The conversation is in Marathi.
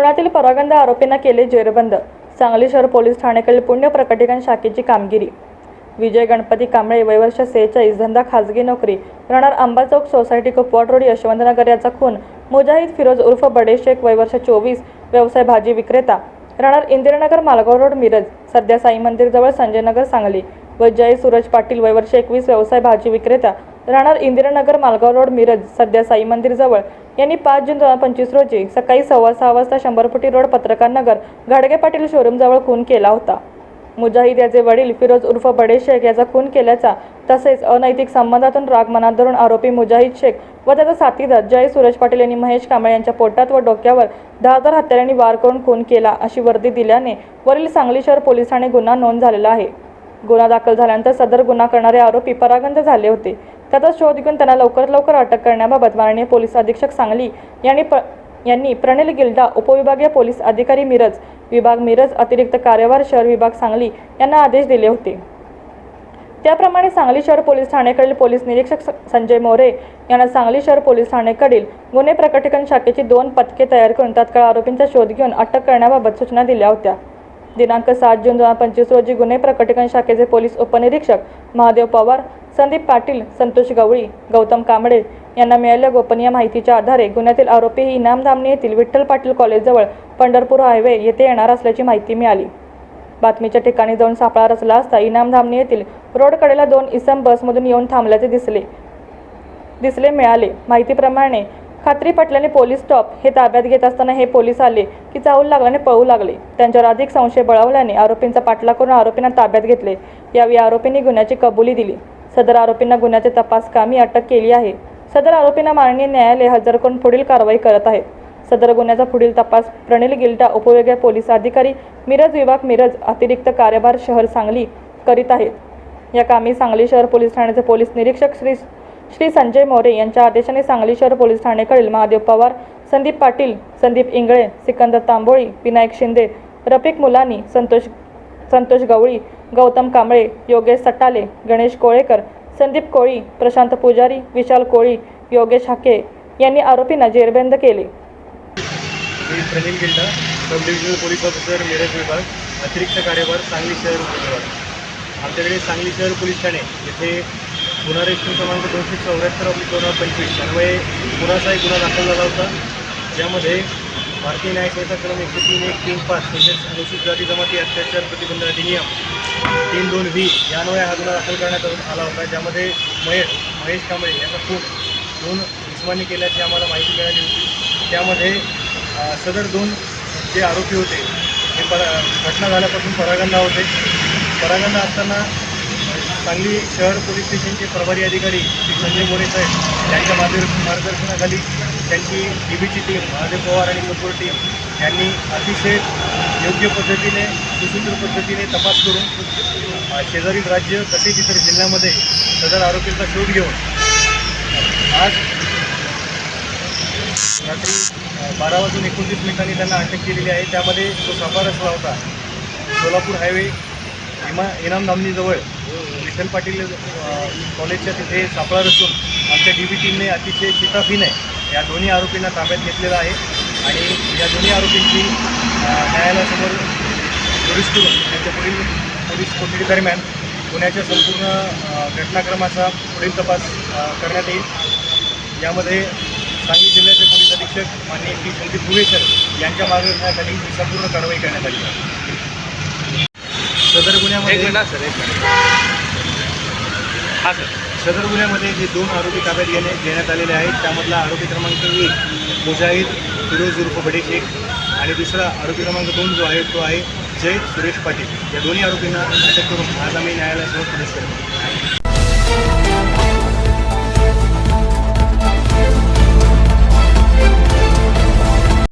पुण्यातील परागंदा आरोपींना केले जेरबंद. सांगली शहर पोलीस ठाण्याकडील पुण्य प्रकटीकरण शाखेची कामगिरी. विजय गणपती कांबळे वयवर्ष सेहेचाळीस धंदा खाजगी नोकरी राहणार आंबा चौक सोसायटी कुपवाड रोड यशवंतनगर याचा खून मुजाहिद फिरोज उर्फ बडे शेख वयवर्ष चोवीस व्यवसाय भाजी विक्रेता राहणार इंदिरानगर मालगाव रोड मिरज सध्या साई मंदिरजवळ संजयनगर सांगली व जय सूरज पाटील वयवर्ष एकवीस व्यवसाय भाजी विक्रेता राहणार इंदिरानगर मालगाव रोड मिरज सध्या साई मंदिरजवळ यांनी पाच जून दोन हजार पंचवीस रोजी सकाळी सव्वा सहा वाजता शंभर फुटी रोड पत्रकार नगर घाडगे पाटील शोरूमजवळ खून केला होता. मुजाहिद याचे वडील फिरोज उर्फ बडे शेख याचा खून केल्याचा तसेच अनैतिक संबंधातून राग मनात धरून आरोपी मुजाहिद शेख व त्याचा साथीदार जय सुरेश पाटील यांनी महेश कांबळे यांच्या पोटात व डोक्यावर धारदार हत्यारांनी वार करून खून केला अशी वर्दी दिल्याने वरील सांगली शहर पोलीस ठाणे गुन्हा नोंद झालेला आहे. गुन्हा दाखल झाल्यानंतर सदर गुन्हा करणारे आरोपी परागंद झाले होते. त्याचा शोध घेऊन त्यांना लवकरात लवकर अटक करण्याबाबत माननीय पोलीस अधीक्षक सांगली यांनी प यांनी प्रणिल गिल्डा उपविभागीय पोलीस अधिकारी मिरज विभाग मिरज अतिरिक्त कार्यभार शहर विभाग सांगली यांना आदेश दिले होते. त्याप्रमाणे सांगली शहर पोलीस ठाणेकडील पोलीस निरीक्षक संजय मोरे यांना सांगली शहर पोलीस ठाणेकडील गुन्हे प्रकटीकरण शाखेची दोन पथके तयार करून तात्काळ आरोपींचा शोध घेऊन अटक करण्याबाबत सूचना दिल्या होत्या. दिनांक सात जून दोन हजार पंचवीस रोजी गुन्हे प्रकटीकरण शाखेचे पोलीस उपनिरीक्षक महादेव पवार संदीप पाटील संतोष गवळी गौतम कांबळे यांना मिळालेल्या गोपनीय माहितीच्या आधारे गुन्ह्यातील आरोपी ही इनामधामणी येथील विठ्ठल पाटील कॉलेजजवळ पंढरपूर हायवे येथे येणार असल्याची माहिती मिळाली. बातमीच्या ठिकाणी जाऊन सापळा रचला असता इनामधामणी येथील रोडकडेला दोन इसम बसमधून येऊन थांबल्याचे दिसले. दिसले मिळाले. माहितीप्रमाणे खात्री पटल्याने पोलीस स्टॉप हे ताब्यात घेत असताना हे पोलीस आले की चावू लागल्याने पळू लागले. त्यांच्यावर अधिक संशय बळावल्याने आरोपींचा पाठला करून आरोपींना ताब्यात घेतले. यावेळी आरोपींनी गुन्ह्याची कबुली दिली. सदर आरोपींना गुन्ह्याचे तपास कामी अटक केली आहे. सदर आरोपींना माननीय न्यायालय हजर करून पुढील कारवाई करत आहे सदर गुन्ह्याचा पुढील तपास प्रणिल गिल्टा उपविभागीय पोलीस अधिकारी मिरज विभाग मिरज अतिरिक्त कार्यभार शहर सांगली करीत आहेत. या कामी सांगली शहर पोलीस ठाण्याचे पोलीस निरीक्षक श्री श्री संजय मोरे यांच्या आदेशाने सांगली शहर पोलीस ठाणेकडील महादेव पवार संदीप पाटील संदीप इंगळे सिकंदर तांबोळी विनायक शिंदे रफिक मुलानी संतोष संतोष गवळी गौतम कांबळे योगेश सटाले गणेश कोळेकर संदीप कोळी प्रशांत पुजारी विशाल कोळी योगेश हाके यांनी आरोपींना जेरबंद केले. Gilda sub divisional police officer Miraj विभाग अतिरिक्त कार्यभार सांगली शहर आमच्याकडे सांगली शहर पोलीस ठाणे येथे गुन्हा रेशन क्रमांक दोनशे चौऱ्याहत्तर अब्लिक दोन हजार पंचवीस. अन्वये गुन्हाचा एक गुन्हा दाखल झाला होता. ज्यामध्ये भारतीय न्यायसंहिता क्रम एकशे तीन एक तीन पाच तसेच अनुसूचित जाती जमाती अत्याचार प्रतिबंध अधिनियम तीन दोन व्ही यामुळे हा गुन्हा दाखल करण्यात आला होता. ज्यामध्ये महेश महेश कांबळे यांचा खून दोन इस्मानी केल्याची आम्हाला माहिती मिळाली होती. त्यामध्ये सदर दोन जे आरोपी होते हे पर घटना झाल्यापासून परागंदा होते. परागंदा असताना सांगली शहर पोलीस स्टेशनचे प्रभारी अधिकारी श्री संजय मोरे साहेब यांच्या मार्गदर्श मार्गदर्शनाखाली त्यांची डी बीची टीम महादेव पवार आणि कपूर टीम यांनी अतिशय योग्य पद्धतीने सुसूत्र पद्धतीने तपास करून शेजारील राज्य तसेच इतर जिल्ह्यामध्ये सदर आरोपींचा शोध घेऊन आज रात्री बारा वाजून एकोणतीस मिनिटांनी त्यांना अटक केलेली आहे. त्यामध्ये तो सफार रचला होता सोलापूर हायवे इमा इनामधामणीजवळ विठ्ठल पाटील कॉलेजच्या तिथे सापळा रचून आमच्या डी बी टीमने अतिशय शिताफीने या दोन्ही आरोपींना ताब्यात घेतलेलं आहे. आणि या दोन्ही आरोपींची न्यायालयासमोर पोलीस करून त्यांच्या पुढील पोलीस कोठडी दरम्यान संपूर्ण घटनाक्रमाचा पुढील तपास करण्यात येईल. यामध्ये सांगली जिल्ह्याचे पोलीस अधीक्षक माननीय श्री संदीप भुवेकर यांच्या मार्गदर्शनाखाली ही संपूर्ण कारवाई करण्यात आली आहे. सदर गुन्ह्यामध्ये सर एक मिनिट. हां सर. सदर गुन्ह्यामध्ये जे दोन आरोपी ताब्यात घेणे घेण्यात आलेले आहेत त्यामधला आरोपी क्रमांक एक मुजाहिद फिरोज उर्फ बडे शेख आणि दुसरा आरोपी क्रमांक दोन जो आहे तो आहे जय सुरेश पाटील. या दोन्ही आरोपींना अटक करून आज आम्ही न्यायालयासमोर प्रवेश करतो